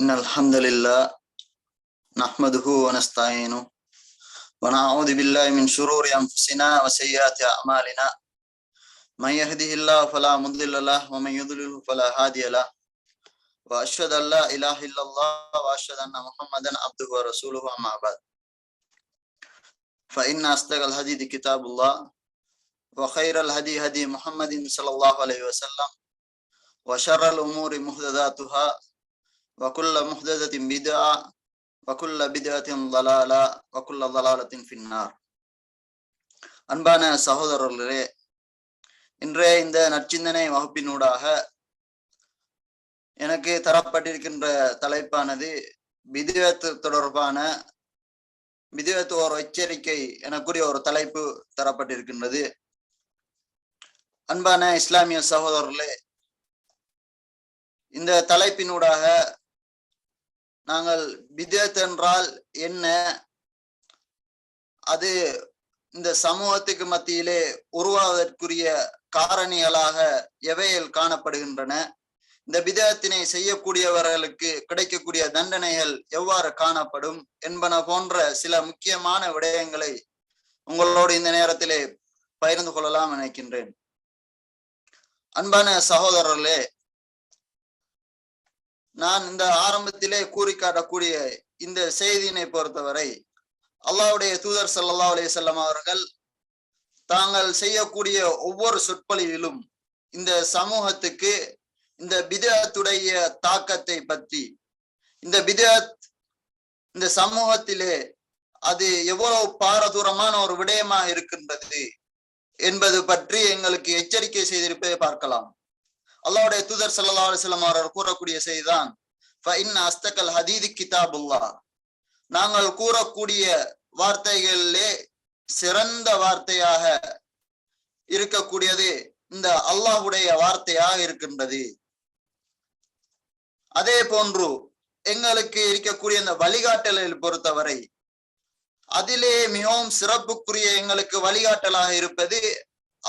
إن الحمد لله نحمده ونستعينه ونعوذ بالله من شرور أنفسنا وسيئات أعمالنا. من يهده الله فلا مضل له ومن يضلله فلا هادي له. وأشهد أن لا إله إلا الله وأشهد أن محمدا عبده ورسوله أما بعد. فإن أصدق الحديث كتاب الله وخير الهدي هدي محمد صلى الله عليه وسلم وشر الأمور محدثاتها وكل محدثة بدعة وكل بدعة ضلالة وكل ضلالة في النار அன்பான சகோதரர்களே இன்றைய இந்த நற்சிந்தனை வகுப்பினூடாக எனக்கு தரப்பட்டிருக்கின்ற தலைப்பானது விதிவத்து தொடர்பான விதிவத்து ஒரு எச்சரிக்கை எனக்குரிய ஒரு தலைப்பு தரப்பட்டிருக்கின்றது அன்பான இஸ்லாமிய சகோதரர்களே இந்த தலைப்பினூடாக நாங்கள் பிதத் என்றால் என்ன? அது இந்த சமூகத்துக்கு மத்தியிலே உருவாவதற்குரிய காரணிகளாக எவையில் காணப்படுகின்றன? இந்த விதத்தினை செய்யக்கூடியவர்களுக்கு கிடைக்கக்கூடிய தண்டனைகள் எவ்வாறு காணப்படும் என்பன போன்ற சில முக்கியமான விடயங்களை உங்களோடு இந்த நேரத்திலே பகிர்ந்து கொள்ளலாம் நினைக்கின்றேன். அன்பான சகோதரர்களே நான் இந்த ஆரம்பத்திலே கூறி காட்டக்கூடிய இந்த செய்தியினை பொறுத்தவரை அல்லாவுடைய தூதர் சல்லா அலே செல்லம் அவர்கள் தாங்கள் செய்யக்கூடிய ஒவ்வொரு சொற்பொழிவிலும் இந்த சமூகத்துக்கு இந்த பிதத்துடைய தாக்கத்தை பற்றி இந்த பிதத் இந்த சமூகத்திலே அது எவ்வளவு பாரதூரமான ஒரு விடயமாக இருக்கின்றது என்பது பற்றி எங்களுக்கு எச்சரிக்கை செய்திருப்பதை பார்க்கலாம். அல்லாவுடைய தூதர் சல்லா அலிஸ்லாம் அவர்கள் கூறக்கூடிய செய்திதான் அஸ்தகல் ஹதீது கிதாபுல்லா நாங்கள் கூறக்கூடிய வார்த்தைகளிலே சிறந்த வார்த்தையாக இருக்கக்கூடியது இந்த அல்லாஹுடைய வார்த்தையாக இருக்கின்றது. அதே போன்று எங்களுக்கு இருக்கக்கூடிய இந்த வழிகாட்டலில் பொறுத்தவரை அதிலே மிகவும் சிறப்புக்குரிய எங்களுக்கு வழிகாட்டலாக இருப்பது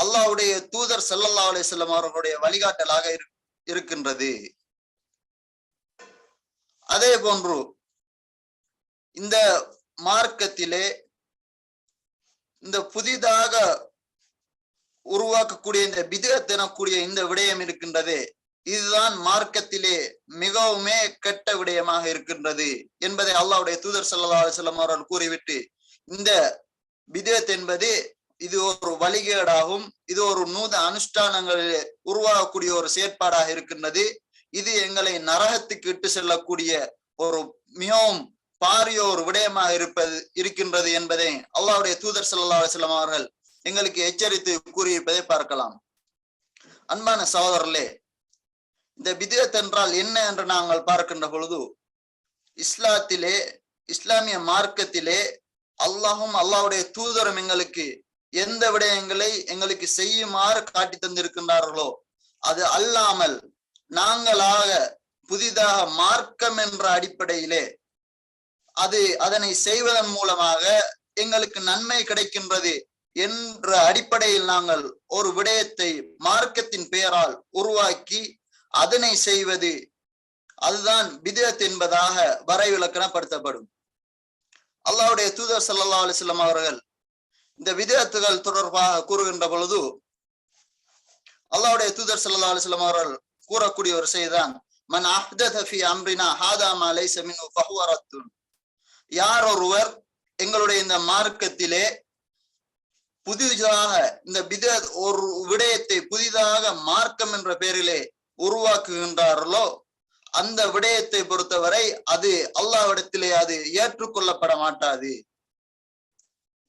அல்லாவுடைய தூதர் சல்லல்லா அலிஸ்லாம் அவர்களுடைய வழிகாட்டலாக இருக்கின்றது. அதே போன்று இந்த மார்க்கத்திலே இந்த புதிதாக உருவாக்கக்கூடிய இந்த பிதத் எனக்கூடிய இந்த விடயம் இருக்கின்றது. இதுதான் மார்க்கத்திலே மிகவுமே கெட்ட விடயமாக இருக்கின்றது என்பதை அல்லாவுடைய தூதர் சல்லா அலிஸ்லாம் அவர்கள் கூறிவிட்டு இந்த பிதத் என்பது இது ஒரு வழிகேடாகும். இது ஒரு நூத அனுஷ்டானங்களில் உருவாகக்கூடிய ஒரு செயற்பாடாக இருக்கின்றது. இது எங்களை நரகத்துக்கு இட்டு செல்லக்கூடிய ஒரு மிகவும் பாரிய ஒரு விடயமாக இருப்பது இருக்கின்றது என்பதை அல்லாவுடைய தூதர் சல்லா அலிஸ்லாம் அவர்கள் எங்களுக்கு எச்சரித்து கூறியிருப்பதை பார்க்கலாம். அன்பான சகோதரர்களே இந்த விதத் என்றால் என்ன என்று நாங்கள் பார்க்கின்ற பொழுது இஸ்லாத்திலே இஸ்லாமிய மார்க்கத்திலே அல்லாஹும் அல்லாவுடைய தூதரும் எங்களுக்கு எந்த விடயங்களை எங்களுக்கு செய்யுமாறு காட்டி தந்திருக்கின்றார்களோ அது அல்லாமல் நாங்களாக புதிதாக மார்க்கம் என்ற அடிப்படையிலே அது அதனை செய்வதன் மூலமாக எங்களுக்கு நன்மை கிடைக்கின்றது என்ற அடிப்படையில் நாங்கள் ஒரு விடயத்தை மார்க்கத்தின் பெயரால் உருவாக்கி அதனை செய்வது அதுதான் பிதத் என்பதாக வரைவிலக்கணப்படுத்தப்படும். அல்லாவுடைய தூதர் சல்லா அலிஸ்லாம் அவர்கள் இந்த விதத்துகள் தொடர்பாக கூறுகின்ற பொழுது அல்லாவுடைய தூதர் சல்லா அலிஸ்லாம் அவர்கள் கூறக்கூடிய ஒரு செய்தான் மன் அஹ்தஃபி அம்ரினா ஹாதாமா யார் ஒருவர் எங்களுடைய இந்த மார்க்கத்திலே புதிதாக இந்த வித ஒரு விடயத்தை புதிதாக மார்க்கம் என்ற பெயரிலே உருவாக்குகின்றார்களோ அந்த விடயத்தை பொறுத்தவரை அது அல்லாவிடத்திலே அது ஏற்றுக்கொள்ளப்பட மாட்டாது.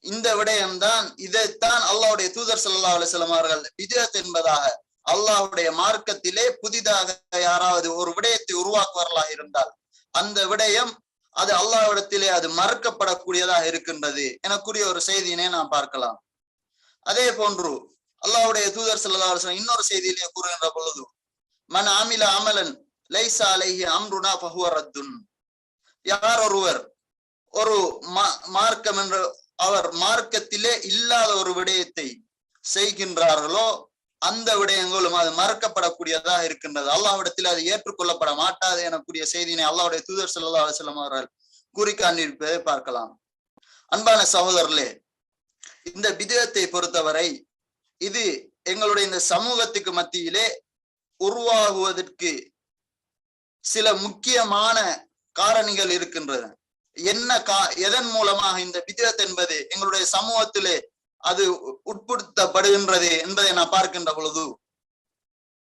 இந்த விடயம்தான் இதைத்தான் அல்லாவுடைய தூதர் சல்லா அலிஸ்லாம் அவர்கள் விஜயத் என்பதாக அல்லாஹுடைய மார்க்கத்திலே புதிதாக யாராவது ஒரு விடயத்தை உருவாக்குவார்களாக இருந்தால் அந்த விடயம் அது அல்லாவிடத்திலே அது மறுக்கப்படக்கூடியதாக இருக்கின்றது எனக்குரிய ஒரு செய்தியினை நாம் பார்க்கலாம். அதே போன்று அல்லாவுடைய தூதர் சல்லா அலுவலம் இன்னொரு செய்தியிலே கூறுகின்ற பொழுது மன் ஆமில அமலன் லைசா அலைஹி அம்ருனா பஹுவரத்துன் யார் ஒருவர் ஒரு மார்க்கம் என்ற அவர் மார்க்கத்திலே இல்லாத ஒரு விடயத்தை செய்கின்றார்களோ அந்த விடயங்களும் அது மறக்கப்படக்கூடியதாக இருக்கின்றது. அல்லாவிடத்தில் அது ஏற்றுக்கொள்ளப்பட மாட்டாது எனக்கூடிய செய்தியினை அல்லாவுடைய தூதர் ஸல்லல்லாஹு அலுவலம் அவர்கள் கூறி பார்க்கலாம். அன்பான சகோதரர்களே இந்த விதத்தை பொறுத்தவரை இது எங்களுடைய இந்த சமூகத்துக்கு மத்தியிலே உருவாகுவதற்கு சில முக்கியமான காரணிகள் இருக்கின்றன என்ன கா எதன் மூலமாக இந்த பிதத் என்பது எங்களுடைய சமூகத்திலே அது உட்படுத்தப்படுகின்றது என்பதை நான் பார்க்கின்ற பொழுது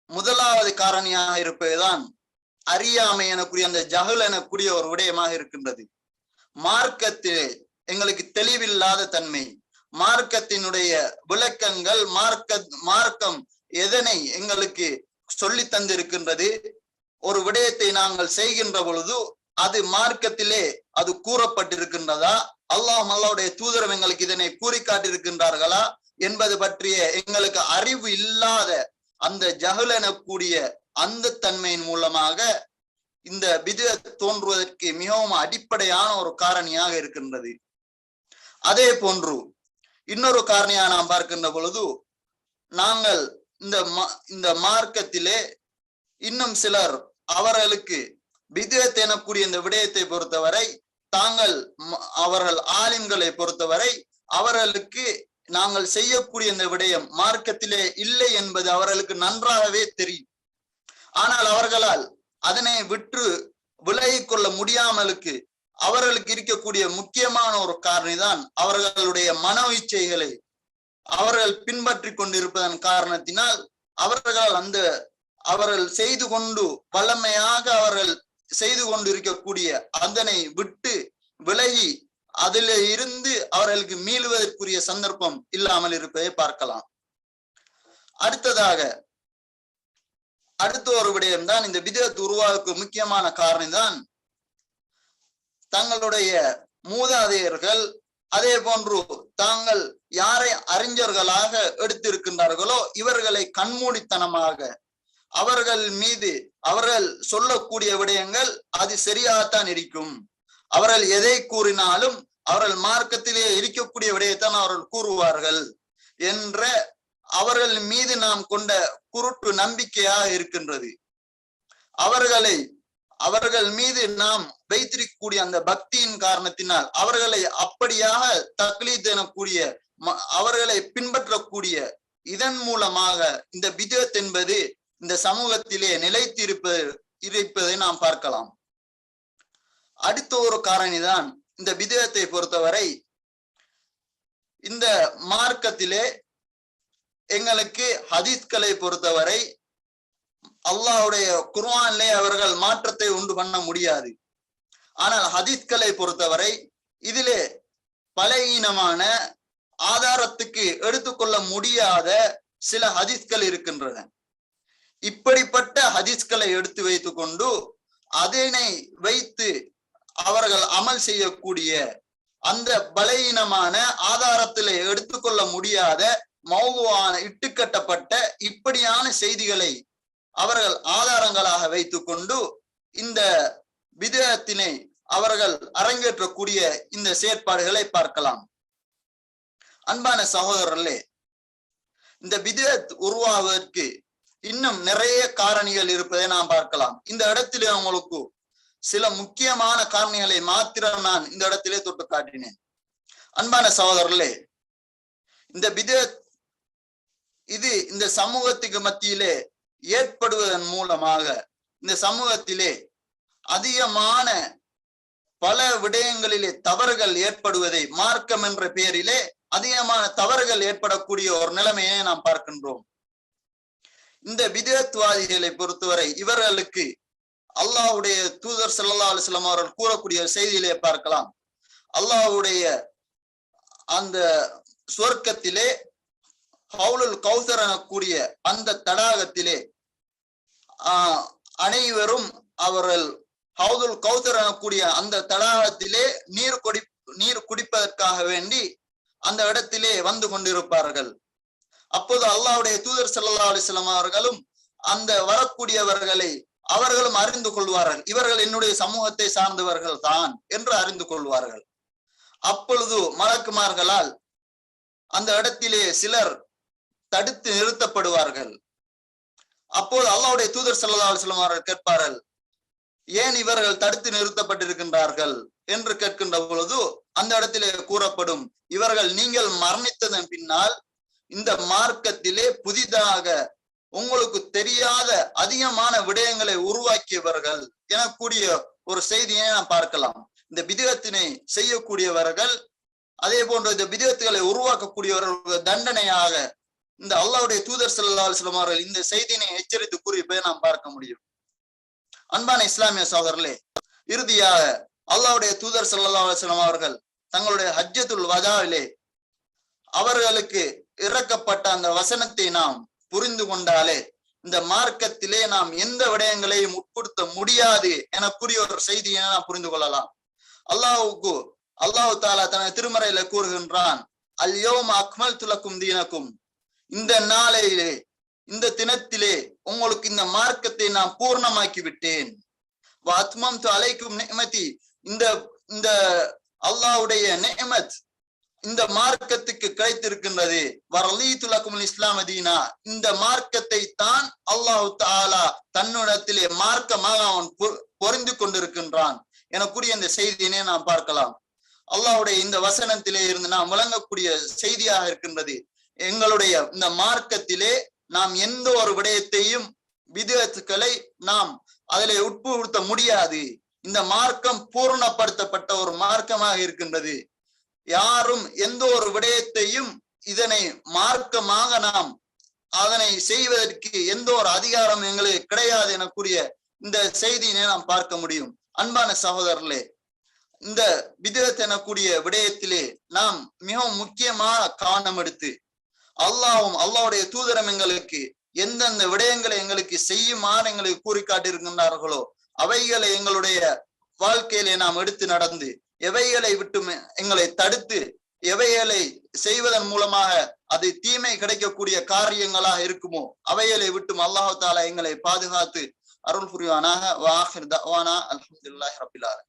முதலாவது காரணியாக இருப்பதுதான் அறியாமை எனக்கூடிய அந்த ஜகுல் எனக்கூடிய ஒரு விடயமாக இருக்கின்றது. மார்க்கத்திலே எங்களுக்கு தெளிவில்லாத தன்மை மார்க்கத்தினுடைய விளக்கங்கள் மார்க்க மார்க்கம் எதனை எங்களுக்கு சொல்லி தந்திருக்கின்றது ஒரு விடயத்தை நாங்கள் செய்கின்ற பொழுது அது மார்க்கத்திலே அது கூறப்பட்டிருக்கின்றதா? அல்லாஹ் அல்லாவுடைய தூதரம் எங்களுக்கு இதனை கூறி காட்டியிருக்கின்றார்களா என்பது பற்றிய எங்களுக்கு அறிவு இல்லாத அந்த ஜகுல் எனக்கூடிய அந்த தன்மையின் மூலமாக இந்த வித தோன்றுவதற்கு மிகவும் அடிப்படையான ஒரு காரணியாக இருக்கின்றது. அதே போன்று இன்னொரு காரணியா நாம் பார்க்கின்ற பொழுது நாங்கள் இந்த இந்த மார்க்கத்திலே இன்னும் சிலர் அவர்களுக்கு விதத் எனக்கூடிய இந்த விடயத்தை பொறுத்தவரை தாங்கள் அவர்கள் ஆலிம்களை பொறுத்தவரை அவர்களுக்கு நாங்கள் செய்யக்கூடிய இந்த விடயம் மார்க்கத்திலே இல்லை என்பது அவர்களுக்கு நன்றாகவே தெரியும். ஆனால் அவர்களால் அதனை விற்று விலகி கொள்ள முடியாமலுக்கு அவர்களுக்கு இருக்கக்கூடிய முக்கியமான ஒரு காரணிதான் அவர்களுடைய மன இச்சைகளை அவர்கள் பின்பற்றி கொண்டிருப்பதன் காரணத்தினால் அவர்களால் அந்த அவர்கள் செய்து கொண்டு வல்லமையாக அவர்கள் செய்து கொண்டிருக்கக்கூடிய அதனை விட்டு விலகி அதில் இருந்து அவர்களுக்கு மீளுவதற்குரிய சந்தர்ப்பம் இல்லாமல் இருப்பதை பார்க்கலாம். அடுத்ததாக அடுத்த ஒரு விடயம்தான் இந்த விதத்து உருவாக்கு முக்கியமான காரணம் தான் தங்களுடைய மூதாதையர்கள் அதே போன்று தாங்கள் யாரை அறிஞர்களாக எடுத்திருக்கின்றார்களோ இவர்களை கண்மூடித்தனமாக அவர்கள் மீது அவர்கள் சொல்லக்கூடிய விடயங்கள் அது சரியாகத்தான் இருக்கும். அவர்கள் எதை கூறினாலும் அவர்கள் மார்க்கத்திலே இருக்கக்கூடிய விடயத்தான் அவர்கள் கூறுவார்கள் என்ற அவர்கள் மீது நாம் கொண்ட குருட்டு நம்பிக்கையாக இருக்கின்றது. அவர்களை அவர்கள் மீது நாம் வைத்திருக்கக்கூடிய அந்த பக்தியின் காரணத்தினால் அவர்களை அப்படியாக தக்லீத் எனக்கூடிய அவர்களை பின்பற்றக்கூடிய இதன் மூலமாக இந்த விதத் என்பது இந்த சமூகத்திலே நிலைத்திருப்பது இருப்பதை நாம் பார்க்கலாம். அடுத்த ஒரு காரணிதான் இந்த விதயத்தை பொறுத்தவரை இந்த மார்க்கத்திலே எங்களுக்கு ஹதீஸ்களை பொறுத்தவரை அல்லாஹுடைய குர்வானிலே அவர்கள் மாற்றத்தை உண்டு பண்ண முடியாது. ஆனால் ஹதீஸ்களை பொறுத்தவரை இதிலே பலவீனமான ஆதாரத்துக்கு எடுத்துக்கொள்ள முடியாத சில ஹதீஸ்கள் இருக்கின்றன. இப்படிப்பட்ட ஹதிஸ்களை எடுத்து வைத்து கொண்டு அதனை வைத்து அவர்கள் அமல் செய்யக்கூடிய அந்த பலகீனமான ஆதாரத்திலே எடுத்துக்கொள்ள முடியாத மௌகுவான இட்டுக்கட்டப்பட்ட இப்படியான செய்திகளை அவர்கள் ஆதாரங்களாக வைத்து கொண்டு இந்த விதத்தினை அவர்கள் அரங்கேற்றக்கூடிய இந்த செயற்பாடுகளை பார்க்கலாம். அன்பான சகோதரர்களே இந்த விதத் உருவாவதற்கு இன்னும் நிறைய காரணிகள் இருப்பதை நாம் பார்க்கலாம். இந்த இடத்திலே உங்களுக்கு சில முக்கியமான காரணிகளை மாத்திரம் நான் இந்த இடத்திலே தொட்டு காட்டினேன். அன்பான சகோதரர்களே இந்த வித இது இந்த சமூகத்துக்கு மத்தியிலே ஏற்படுவதன் மூலமாக இந்த சமூகத்திலே அதிகமான பல விடயங்களிலே தவறுகள் ஏற்படுவதை மார்க்கம் என்ற பெயரிலே அதிகமான தவறுகள் ஏற்படக்கூடிய ஒரு நிலைமையை நாம் பார்க்கின்றோம். இந்த விதத்துவாதிகளை பொறுத்தவரை இவர்களுக்கு அல்லாஹுடைய தூதர் சல்லா அலுவலம் அவர்கள் கூறக்கூடிய செய்தியிலே பார்க்கலாம். அல்லாஹுடைய அந்த சுவர்க்கத்திலே ஹவுலுல் கௌசர் எனக்கூடிய அந்த தடாகத்திலே ஆஹ் அனைவரும் அவர்கள் ஹவுதுல் கௌசர் எனக்கூடிய அந்த தடாகத்திலே நீர் குடி நீர் குடிப்பதற்காக வேண்டி அந்த இடத்திலே வந்து கொண்டிருப்பார்கள். அப்போது அல்லாவுடைய தூதர் சல்லா அலிஸ்லாம் அவர்களும் அந்த வரக்கூடியவர்களை அவர்களும் அறிந்து கொள்வார்கள். இவர்கள் என்னுடைய சமூகத்தை சார்ந்தவர்கள் தான் என்று அறிந்து கொள்வார்கள். அப்பொழுது மலக்குமார்களால் அந்த இடத்திலே சிலர் தடுத்து நிறுத்தப்படுவார்கள். அப்போது அல்லாவுடைய தூதர் ஸல்லல்லாஹு அலைஹி அவர்கள் கேட்பார்கள் ஏன் இவர்கள் தடுத்து நிறுத்தப்பட்டிருக்கின்றார்கள்? என்று கேட்கின்ற பொழுது அந்த இடத்திலே கூறப்படும் இவர்கள் நீங்கள் மரணித்ததன் பின்னால் இந்த மார்க்கத்திலே புதிதாக உங்களுக்கு தெரியாத அதிகமான விடயங்களை உருவாக்கியவர்கள் எனக்கூடிய ஒரு செய்தியை நாம் பார்க்கலாம். இந்த விதத்தினை செய்யக்கூடியவர்கள் அதே போன்ற இந்த விதத்துகளை உருவாக்கக்கூடியவர்கள் தண்டனையாக இந்த அல்லாவுடைய தூதர் ஸல்லல்லாஹு சிலமார்கள் அவர்கள் இந்த செய்தியினை எச்சரித்து கூறியதை நாம் பார்க்க முடியும். அன்பான இஸ்லாமிய சோதரர்களே இறுதியாக அல்லாவுடைய தூதர் ஸல்லல்லாஹு அலைஹி அவர்கள் தங்களுடைய ஹஜ்ஜத்துல் வதாவிலே அவர்களுக்கு இறக்கப்பட்ட அந்த வசனத்தை நாம் புரிந்து கொண்டாலே இந்த மார்க்கத்திலே நாம் எந்த விடயங்களையும் உட்படுத்த முடியாது என கூறிய ஒரு செய்தியை நாம் புரிந்து கொள்ளலாம். அல்லாஹுக்கு அல்லாஹு தாலா தனது திருமறையில கூறுகின்றான் அல்யோம் அக்மல் துலக்கும் தீனக்கும். இந்த நாளையிலே இந்த தினத்திலே உங்களுக்கு இந்த மார்க்கத்தை நான் பூர்ணமாக்கி விட்டேன் அத்மம் அலைக்கும் நியமதி இந்த இந்த அல்லாஹ்வுடைய நியமத் இந்த மார்க்கத்துக்கு கிடைத்திருக்கின்றது. வரலீ துலக்கும் இஸ்லாம் அதீனா இந்த மார்க்கத்தை தான் அல்லாஹு தாலா தன்னிடத்திலே மார்க்கமாக அவன் பொறிந்து கொண்டிருக்கின்றான். எனக்குரிய இந்த செய்தியினை நாம் பார்க்கலாம். அல்லாஹ்வுடைய இந்த வசனத்திலே இருந்து நாம் விளங்கக்கூடிய செய்தியாக இருக்கின்றது. எங்களுடைய இந்த மார்க்கத்திலே நாம் எந்த ஒரு விடயத்தையும் விதத்துக்களை நாம் அதிலே உட்புகுத்த முடியாது. இந்த மார்க்கம் பூர்ணப்படுத்தப்பட்ட ஒரு மார்க்கமாக இருக்கின்றது. யாரும் எந்த ஒரு விடயத்தையும் இதனை மார்க்கமாக நாம் அதனை செய்வதற்கு எந்த ஒரு அதிகாரம் எங்களுக்கு கிடையாது எனக்கூடிய இந்த செய்தியினை நாம் பார்க்க முடியும். அன்பான சகோதரர்களே இந்த விதத் எனக்கூடிய விடயத்திலே நாம் மிகவும் முக்கியமாக கவனம் எடுத்து அல்லாவும் அல்லாவுடைய தூதரம் எங்களுக்கு எந்தெந்த விடயங்களை எங்களுக்கு செய்யுமாறு எங்களுக்கு கூறி காட்டியிருக்கின்றார்களோ அவைகளை எங்களுடைய வாழ்க்கையிலே நாம் எடுத்து நடந்து எவைகளை விட்டு எங்களை தடுத்து எவைகளை செய்வதன் மூலமாக அது தீமை கிடைக்கக்கூடிய காரியங்களாக இருக்குமோ அவைகளை விட்டும் அல்லாஹு தாலா எங்களை பாதுகாத்து அருள் புரிவானாக. வாஹிர் தவானா அலமதுல்லாஹ் ரபிலாரன்